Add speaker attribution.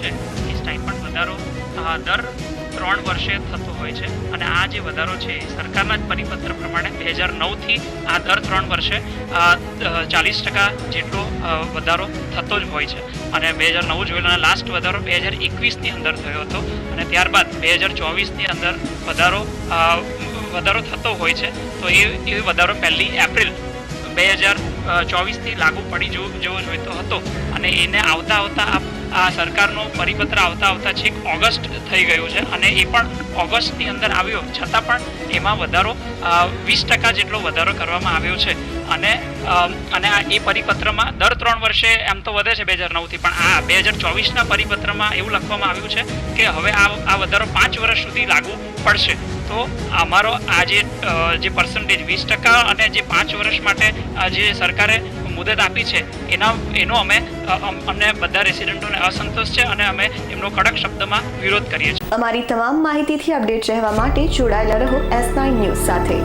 Speaker 1: છે. એ સ્ટાઇપન્ડ વધારો દર ત્રણ વર્ષે થતો હોય છે. અને આ જે વધારો છે, એ સરકારના જ પરિપત્ર પ્રમાણે બે હજાર નવથી આ દર ત્રણ વર્ષે ચાલીસ ટકા જેટલો વધારો થતો જ હોય છે. અને બે હજાર નવ જોયેલો લાસ્ટ વધારો બે હજાર એકવીસની અંદર થયો હતો. અને ત્યારબાદ બે હજાર ચોવીસની અંદર વધારો વધારો થતો હોય છે. તો એ એ વધારો પહેલી એપ્રિલ બે હજાર ચોવીસથી લાગુ પડી જેવો જોઈતો હતો. અને એને આવતા આવતા આ આ સરકારનો પરિપત્ર આવતા આવતા છેક ઓગસ્ટ થઈ ગયું છે અને એ પણ ઓગસ્ટની અંદર આવ્યો. છતાં પણ એમાં વધારો વીસ ટકા જેટલો વધારો કરવામાં આવ્યો છે. અને અને આ એ પરિપત્રમાં દર ત્રણ વર્ષે એમ તો વધે છે બે હજાર નવથી, પણ આ બે હજાર ચોવીસના પરિપત્રમાં એવું લખવામાં આવ્યું છે કે હવે આ આ વધારો પાંચ વર્ષ સુધી લાગુ પડશે. તો અમારો આ જે પર્સન્ટેજ વીસ ટકા અને જે પાંચ વર્ષ માટે જે સરકારે મુદત આપી છે, એના એનો અમે અમને બધા રેસિડેન્ટોને અસંતોષ છે અને અમે એમનો કડક શબ્દમાં વિરોધ કરીએ છીએ.
Speaker 2: અમારી તમામ માહિતીથી અપડેટ રહેવા માટે જોડાયેલા રહો એસ નાઇન ન્યૂઝ સાથે.